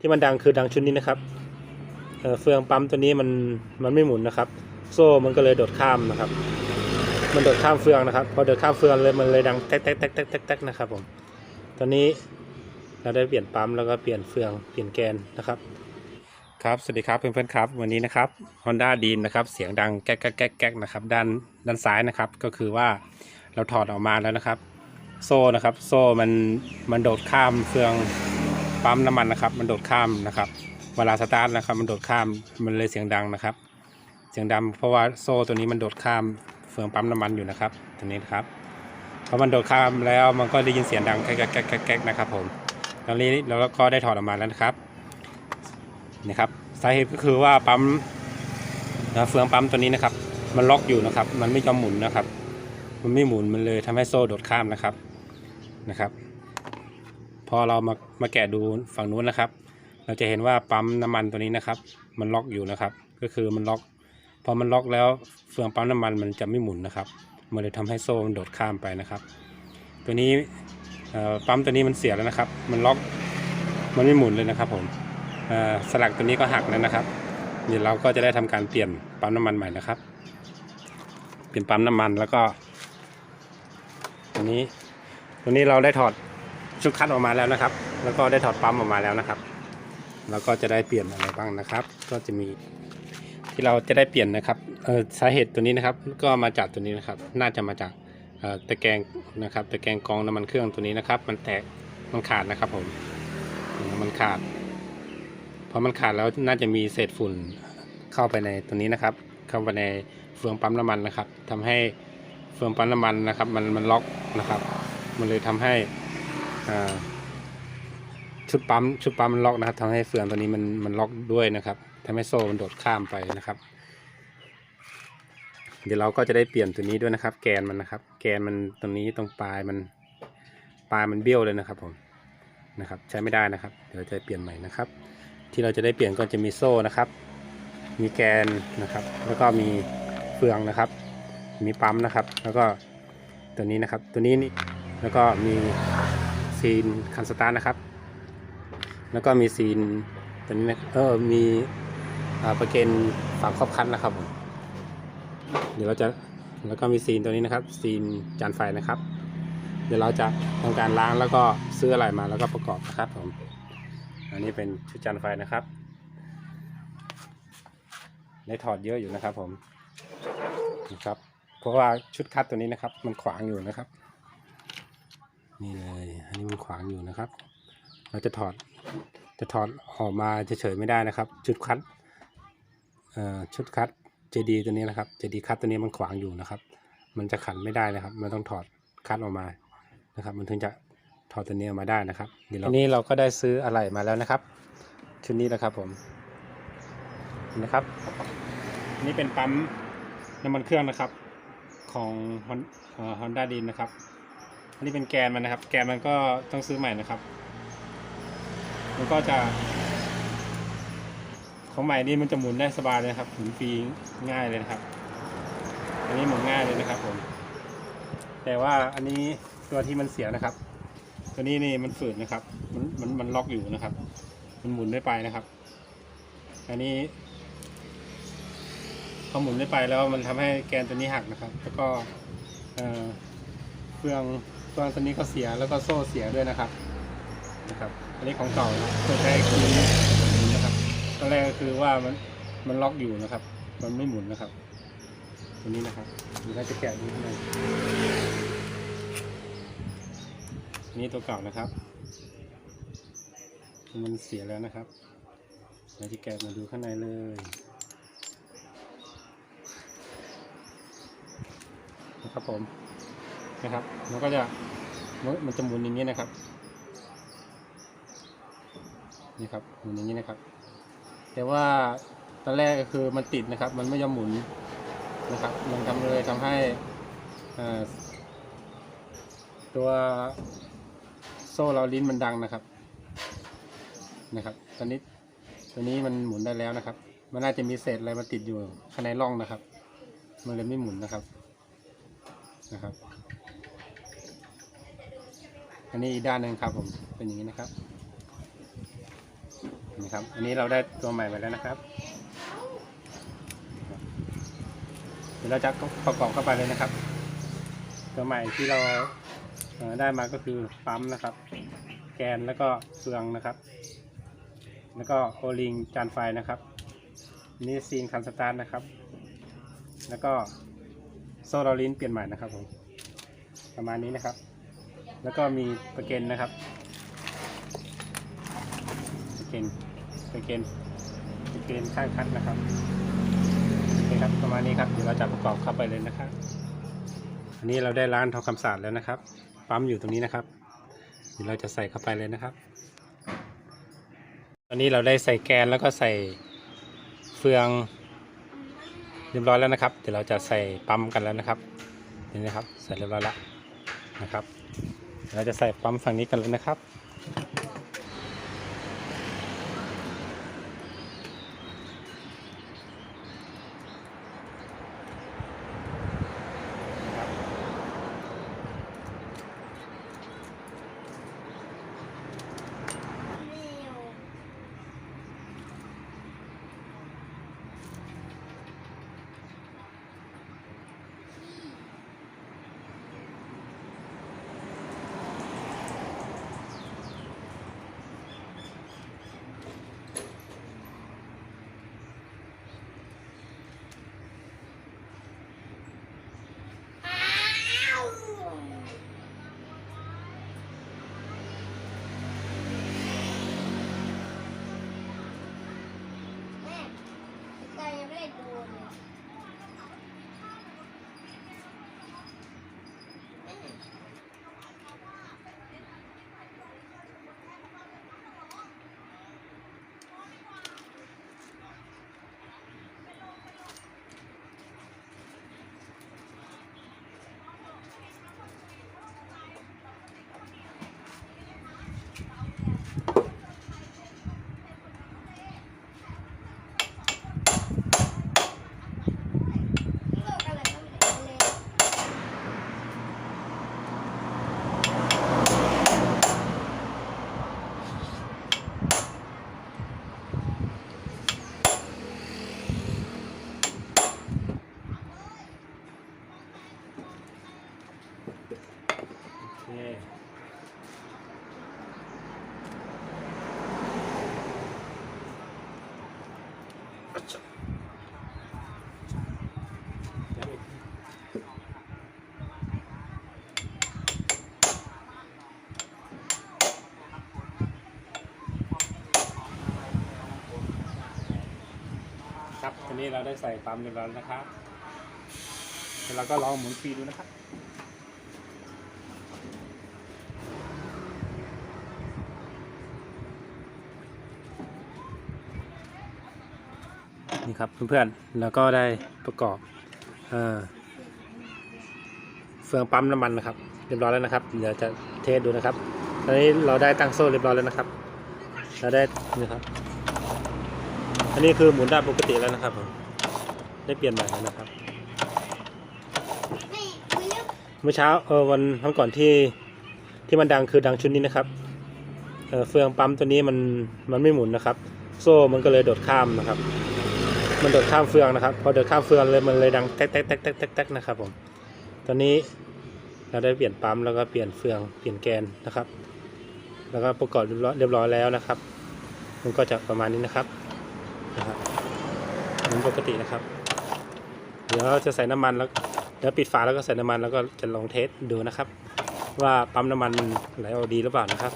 ที่มันดังคือดังชุดนี้นะครับเเฟืองปั๊มตัวนี้มันมันไม่หมุนนะครับ โซ่มันก็เลยโดดข้ามนะครับ มันโดดข้ามเฟืองนะครับ พอโดดข้ามเฟืองเลยมันเลยดังแต๊กแต๊กแต๊กแต๊กแต๊กแตกนะครับผมตอนนี้เราได้เปลี่ยนปั๊มแล้วก็เปลี่ยนเฟืองเปลี่ยนแกนนะครับ ครับสวัสดีครับเพื่อนๆครับ วันนี้นะครับ Honda d e a n นะครับเสียงดังแก๊กแก๊กแก๊กแก๊กนะครับด้านด้านซ้ายนะครับ ก็คือว่าเราถอดออกมาแล้วนะครับ โซ่นะครับ โซ่มันมันโดดข้ามเฟือง ปั๊มน้ำมันนะครับ มันโดดข้ามนะครับ เวลาสตาร์ทนะครับ มันโดดข้ามมันเลยเสียงดังนะครับ เสียงดังเพราะว่าโซ่ตัวนี้มันโดดข้ามเฟืองปั๊มน้ำมันอยู่นะครับตัวนี้นะครับพอมันโดดข้ามแล้วมันก็ได้ยินเสียงดังแก๊กแก๊กแก๊กนะครับผมตอนนี้เราก็ได้ถอดออกมาแล้วนะครับนะครับสาเหตุก็คือว่าปั๊มนะเฟืองปั๊มตัวนี้นะครับ มันล็อกอยู่นะครับ มันไม่ยอมหมุนนะครับ มันไม่หมุนมันเลยทำให้โซ่โดดข้ามนะครับนะครับ พอเรามามาแกะดูฝั่งนู้นนะครับ เราจะเห็นว่าปั๊มน้ำมันตัวนี้นะครับ มันล็อกอยู่นะครับ ก็คือมันล็อก พอมันล็อกแล้วเฟืองปั๊มน้ำมันมันจะไม่หมุนนะครับ มันเลยทำให้โซ่มันโดดข้ามไปนะครับ ตัวนี้ปั๊มตัวนี้มันเสียแล้วนะครับ มันล็อก มันไม่หมุนเลยนะครับผมอ่อสลักตัวนี้ก็หักแล้วนะครับ เดี๋ยวเราก็จะได้ทำการเปลี่ยนปั๊มน้ำมันใหม่นะครับ เปลี่ยนปั๊มน้ำมันแล้วก็ตัวนี้ตัวนี้เราได้ถอด ชุดคัดออกมาแล้วนะครับ แล้วก็ได้ถอดปั๊มออกมาแล้วนะครับ แล้วก็จะได้เปลี่ยนอะไรบ้างนะครับ ก็จะมีที่เราจะได้เปลี่ยนนะครับเอ่อสาเหตุตัวนี้นะครับ ก็มาจากตัวนี้นะครับ น่าจะมาจากเอ่อตะแกรงนะครับ ตะแกรงกรองน้ำมันเครื่องตัวนี้นะครับ มันแตกมันขาดนะครับผมมันขาดพอมันขาดแล้วน่าจะมีเศษฝุ่นเข้าไปในตัวนี้นะครับ เข้าไปในเฟืองปั๊มน้ำมันนะครับทำให้เฟืองปั๊มน้ำมันนะครับ มันมันล็อกนะครับ มันเลยทำให้ ชุดปั๊มชุดปั๊มมันล็อกนะครับทำให้เฟืองตัวนี้มันมันล็อกด้วยนะครับทำให้โซ่มันโดดข้ามไปนะครับ เดี๋ยวเราก็จะได้เปลี่ยนตัวนี้ด้วยนะครับ แกนมันนะครับ แกนมันตรงนี้ตรงปลายมันปลายมันเบี้ยวเลยนะครับผมนะครับ ใช้ไม่ได้นะครับ เดี๋ยวจะเปลี่ยนใหม่นะครับ ที่เราจะได้เปลี่ยนก็จะมีโซ่นะครับ มีแกนนะครับ แล้วก็มีเฟืองนะครับ มีปั๊มนะครับ แล้วก็ตัวนี้นะครับ ตัวนี้นี่แล้วก็มี ซีนคันสตาร์นะครับ แล้วก็มีซีนตัวนี้นะเออมีอประเกนฝาครอบคันนะครับผมเดี๋ยวเราจะแล้วก็มีซีนตัวนี้นะครับ ซีนจานไฟนะครับ เดี๋ยวเราจะทำการล้างแล้วก็ซื้ออะไรมาแล้วก็ประกอบนะครับผมอันนี้เป็นชุดจานไฟนะครับได้ถอดเยอะอยู่นะครับผมนะครับเพราะว่าชุดคัดตัวนี้นะครับ มันขวางอยู่นะครับ นี่เลยอันนี้มันขวางอยู่นะครับ เราจะถอดจะถอดออกมาเฉยๆไม่ได้นะครับ ชุดคัดเอ่อชุดคัดเจดีตัวนี้นะครับเจดีคัดตัวนี้มันขวางอยู่นะครับ มันจะขันไม่ได้นะครับ มันต้องถอดคัดออกมานะครับ มันถึงจะถอดตัวนี้ออกมาได้นะครับเดี๋ยวเราอันนี้เราก็ได้ซื้ออะไหล่มาแล้วนะครับ ชุดนี้นะครับผมนะครับ นี่เป็นปั๊มน้ำมันเครื่องนะครับ ของฮอนด้าดินนะครับ อันนี้เป็นแกนมันนะครับ แกนมันก็ต้องซื้อใหม่นะครับ มันก็จะ ของใหม่นี่มันจะหมุนได้สบายเลยครับหมุนฟรีง่ายเลยนะครับ อันนี้หมุนง่ายเลยนะครับผม แต่ว่าอันนี้ตัวที่มันเสียนะครับ ตัวนี้นี่มันฝืดนะครับ มันมันมันล็อกอยู่นะครับ มันหมุนไม่ไปนะครับ อันนี้พอหมุนไม่ไปแล้วมันทำให้แกนตัวนี้หักนะครับ แล้วก็เอ่อเฟืองเฟือง ตัวนี้ก็เสียแล้วก็โซ่เสียด้วยนะครับนะครับอันนี้ของเก่านะเคยใช้คืนนะครับตอนแรกก็คือว่ามันมันล็อกอยู่นะครับ มันไม่หมุนนะครับ ตัวนี้นะครับเดี๋ยวเราจะแกะดูข้างในนนี้ตัวเก่านะครับ มันเสียแล้วนะครับเราจะแกะมาดูข้างในเลยนะครับผม นะครับ มันก็จะมันจะหมุนอย่างนี้นะครับ นี่ครับหมุนอย่างนี้นะครับ แต่ว่าตอนแรกก็คือมันติดนะครับ มันไม่ยอมหมุนนะครับ มันทำเลยทำให้ตัวโซ่เราลิ้นมันดังนะครับ นะครับ ตอนนี้ตัวนี้มันหมุนได้แล้วนะครับ มันน่าจะมีเศษอะไรมาติดอยู่ข้างในร่องนะครับ มันเลยไม่หมุนนะครับ นะครับ อันนี้อีกด้านหนึ่งครับผมเป็นอย่างนี้นะครับนี่ครับ อันนี้เราได้ตัวใหม่ไปแล้วนะครับเดี๋ยวเราจะประกอบเข้าไปเลยนะครับ ตัวใหม่ที่เราได้มาก็คือปั๊มนะครับ แกนแล้วก็เฟืองนะครับ แล้วก็โอลิงจานไฟนะครับนี่ซีนคันสตาร์ทนะครับ แล้วก็โซ่เราลิ้นเปลี่ยนใหม่นะครับผมประมาณนี้นะครับ แล้วก็มีประเกนนะครับประเกนประเกนประเกนข้างคัดนะครับโอเคครับประมาณนี้ครับเดี๋ยวเราจะประกอบเข้าไปเลยนะครับ อันนี้เราได้ร้านทองคำสาดแล้วนะครับ ปั๊มอยู่ตรงนี้นะครับเดี๋ยวเราจะใส่เข้าไปเลยนะครับ ตอนนี้เราได้ใส่แกนแล้วก็ใส่เฟืองเรียบร้อยแล้วนะครับ เดี๋ยวเราจะใส่ปั๊มกันแล้วนะครับนี่นะครับ ใส่เรียบร้อยแล้วนะครับ เราจะใส่ปั๊มฝั่งนี้กันเลยนะครับ แม่แต่ยังไม่ได้ดูเลยแม่ โลกอะไรก็ไม่ได้เลย โอเค ครับทีนี้เราได้ใส่ปั๊มเรียบร้อยแล้วนะครับเดี๋ยวเราก็ลองหมุนฟรีดูนะครับ ครับเพื่อนๆ แล้วก็ได้ประกอบเอเฟืองปั๊มน้ำมันนะครับ เรียบร้อยแล้วนะครับ เดี๋ยวจะเทสดูนะครับ ตอนนี้เราได้ตั้งโซ่เรียบร้อยแล้วนะครับ เราได้นี่ครับ อันนี้คือหมุนได้ปกติแล้วนะครับ ได้เปลี่ยนใหม่แล้วนะครับ เมื่อเช้าเออวันวันก่อนที่ที่มันดังคือดังชุดนี้นะครับเเฟืองปั๊มตัวนี้มันมันไม่หมุนนะครับ โซ่มันก็เลยโดดข้ามนะครับ มันโดดข้ามเฟืองนะครับ พอโดดข้ามเฟืองเลยมันเลยดังแต๊กแต๊กแต๊กแต๊กแต๊กนะครับผม ตอนนี้เราได้เปลี่ยนปั๊มแล้วก็เปลี่ยนเฟืองเปลี่ยนแกนนะครับ แล้วก็ประกอบเรียบร้อยเรียบร้อยแล้วนะครับ มันก็จะประมาณนี้นะครับนะครับเหมือนปกตินะครับ เดี๋ยวเราจะใส่น้ำมันแล้วเดี๋ยวปิดฝาแล้วก็ใส่น้ำมันแล้วก็จะลองเทสดูนะครับ ว่าปั๊มน้ำมันไหลออกดีหรือเปล่านะครับ